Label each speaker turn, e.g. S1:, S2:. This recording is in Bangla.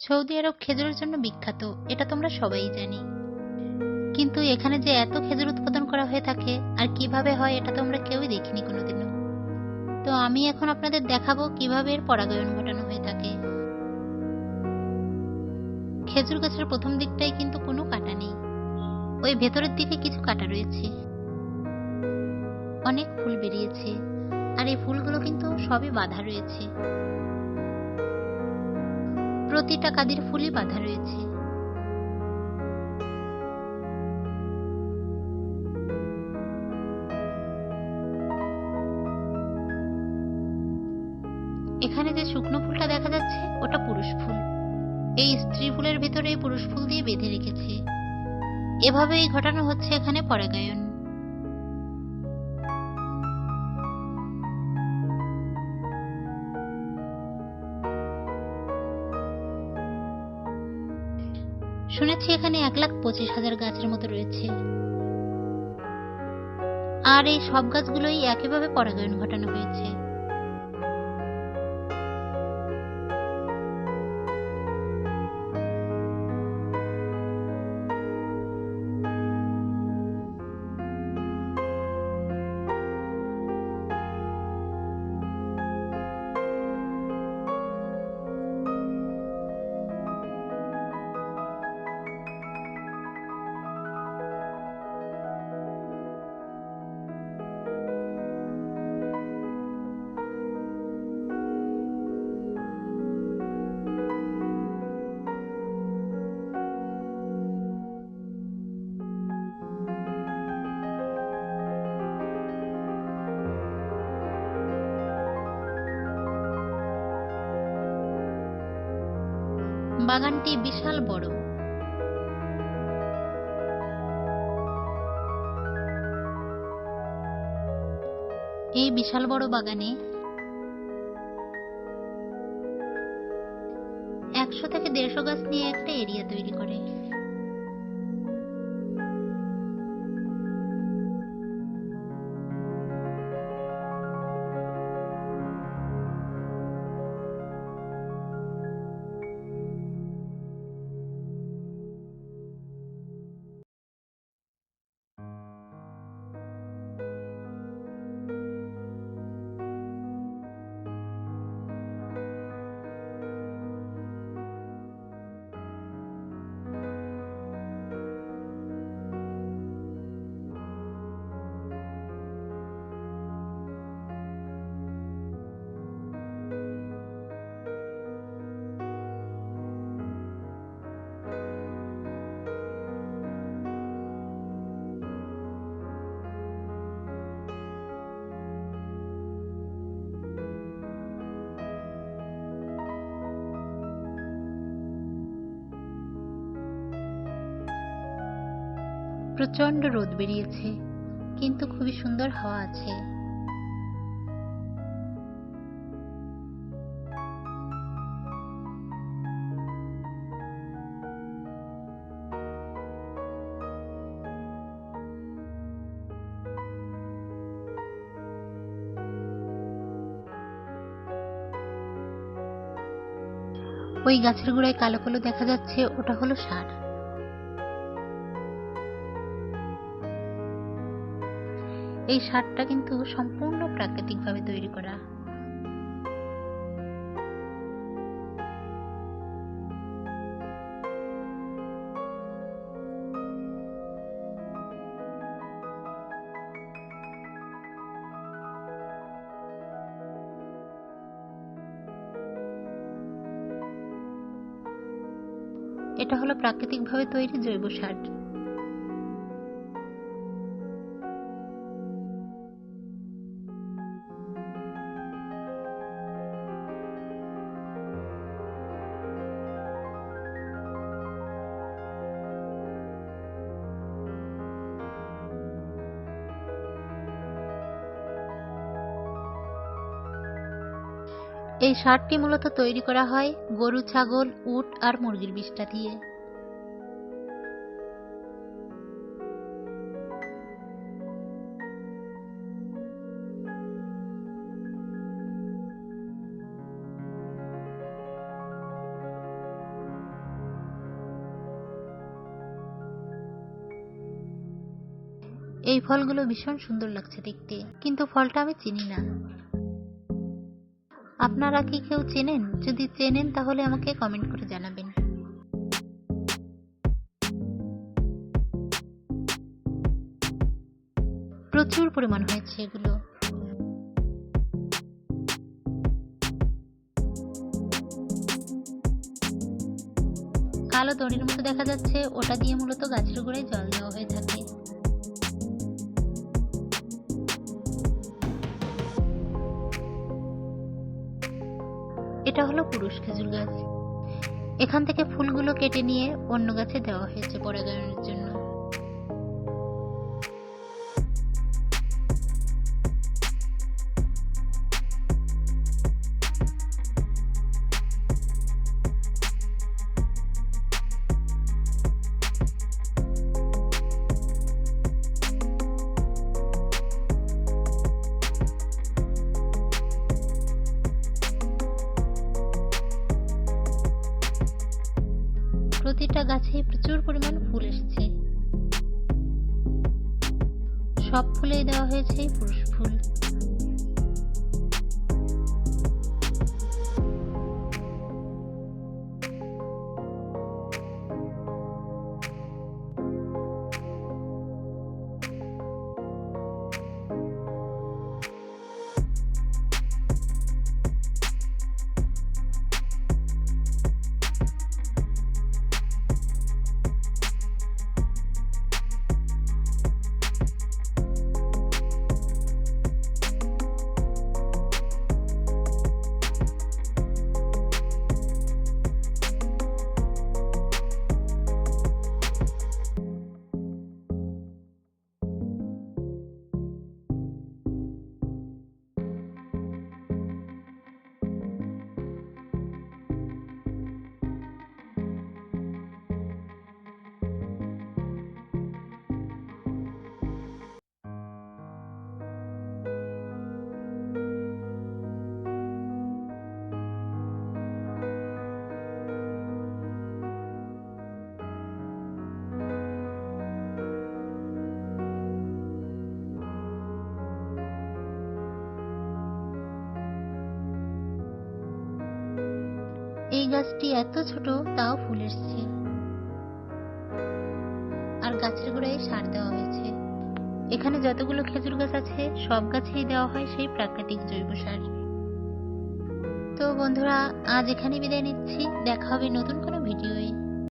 S1: সৌদি আরব খেজুরের জন্য বিখ্যাত, এটা তোমরা সবাই জানি। কিন্তু এখানে যে এত খেজুর উৎপাদন করা হয়ে থাকে, আর কীভাবে হয় এটা তোমরা কেউই দেখিনি কোনোদিনও। তো আমি এখন আপনাদের দেখাবো কীভাবে এর পরাগায়ন ঘটানো হয়ে থাকে। খেজুর গাছের প্রথম দিকটাই কিন্তু কোনো কাটা নেই। ওই ভেতরের দিকে কিছু কাটা রয়েছে। অনেক ফুল বেরিয়েছে, আর এই ফুলগুলো কিন্তু সবই বাঁধা রয়েছে। প্রতিটা কাদির ফুলই বাঁধা রয়েছে। এখানে যে শুকনো ফুলটা দেখা যাচ্ছে, ওটা পুরুষ ফুল। এই স্ত্রী ফুলের ভেতরে পুরুষ ফুল দিয়ে বেঁধে রেখেছে। এভাবেই ঘটানো হচ্ছে এখানে পরাগায়ন। শুনেছি এখানে এক লাখ পঁচিশ হাজার গাছের মতো রয়েছে। আর এই সব গাছগুলোই একইভাবে পরাগায়ন ঘটানো হয়েছে। বাগানটি বিশাল বড়। এই বিশাল বড় বাগানে একশো থেকে দেড়শো গাছ নিয়ে একটা এরিয়া তৈরি করে। প্রচণ্ড রোদ বেরিয়েছে, কিন্তু খুবই সুন্দর হাওয়া আছে। ওই গাছের গোড়ায় কালো কালো দেখা যাচ্ছে, ওটা হলো সার। এই সারটা কিন্তু সম্পূর্ণ প্রাকৃতিকভাবে তৈরি করা। এটা হলো প্রাকৃতিকভাবে তৈরি জৈব সার এই সারটি মূলত তৈরি করা হয় গরু, ছাগল, উট আর মুরগির বিষটা দিয়ে। এই ফলগুলো ভীষণ সুন্দর লাগছে দেখতে, কিন্তু ফলটা আমি চিনি না। আপনারা কি কেউ চেনেন? যদি চেনেন, তাহলে আমাকে কমেন্ট করে জানাবেন। প্রচুর পরিমাণ হয়েছে এগুলো। কালো দড়ির মতো দেখা যাচ্ছে। ওটা দিয়ে মূলত গাছের গোড়ায় জল দেওয়া হয়ে থাকে। এটা হলো পুরুষ খেজুর গাছ। এখান থেকে ফুলগুলো কেটে নিয়ে অন্য গাছে দেওয়া হয়েছে পরাগায়নের জন্য। প্রতিটা গাছে প্রচুর পরিমাণ ফুল এসছে। সব ফুলেই দেওয়া হয়েছে পুরুষ ফুল। গাছটি এত ছোট, তাও ফুল এসছে। আর গাছের গোড়ায় সার দেওয়া হয়েছে। এখানে যতগুলো খেজুর গাছ আছে, সব গাছেই দেওয়া হয় সেই প্রাকৃতিক জৈব সার। তো বন্ধুরা, আজ এখানে বিদায় নিচ্ছি। দেখা হবে নতুন কোনো ভিডিওয়ে।